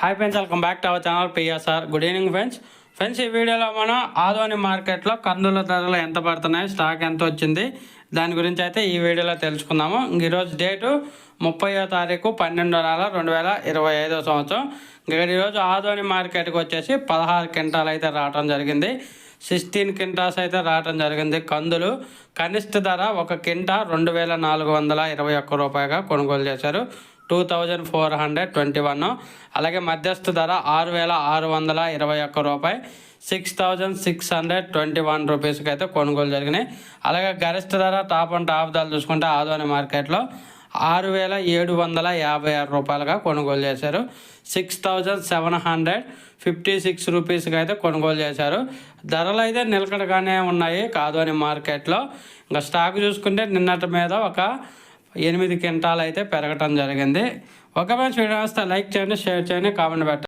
Hi friends welcome back to our channel PSR good evening friends friends ఈ వీడియోలో మనం ఆదోని మార్కెట్లో కందుల ధరలు ఎంత పడుతున్నాయి స్టాక్ ఎంత వచ్చింది దాని గురించి అయితే ఈ వీడియోలో తెలుసుకుందాము. ఈరోజు డేటు ముప్పయో తారీఖు పన్నెండో నెల రెండు వేల ఇరవై ఐదో సంవత్సరం. ఇంకా ఈరోజు ఆదోని మార్కెట్కి వచ్చేసి పదహారు క్వింటాలు అయితే రావడం జరిగింది. సిక్స్టీన్ కింటాస్ అయితే రావడం జరిగింది. కందులు కనిష్ట ధర ఒక కింటా రెండు వేల నాలుగు వందల ఇరవై ఒక్క రూపాయగా కొనుగోలు చేశారు. Two thousand four hundred twenty one. అలాగే మధ్యస్థ ధర ఆరు వేల ఆరు వందల ఇరవై ఒక్క రూపాయి. Six thousand six hundred twenty one రూపీస్కి అయితే కొనుగోలు జరిగినాయి. అలాగే గరిష్ట ధర టాప్ అండ్ టాప్ ధర చూసుకుంటే ఆదోని మార్కెట్లో ఆరు వేల ఏడు వందల యాభై ఆరు రూపాయలుగా కొనుగోలు చేశారు. Six thousand seven hundred fifty six రూపీస్కి అయితే కొనుగోలు చేశారు. ధరలు అయితే నిలకడగానే ఉన్నాయి కాదోని మార్కెట్లో. ఇంకా స్టాక్ చూసుకుంటే నిన్నటి మీద ఒక ఎనిమిది క్వింటాలు అయితే పెరగటం జరిగింది. ఒక మంచి వీడియో వస్తే లైక్ చేయండి షేర్ చేయండి కామెంట్ పెట్టండి.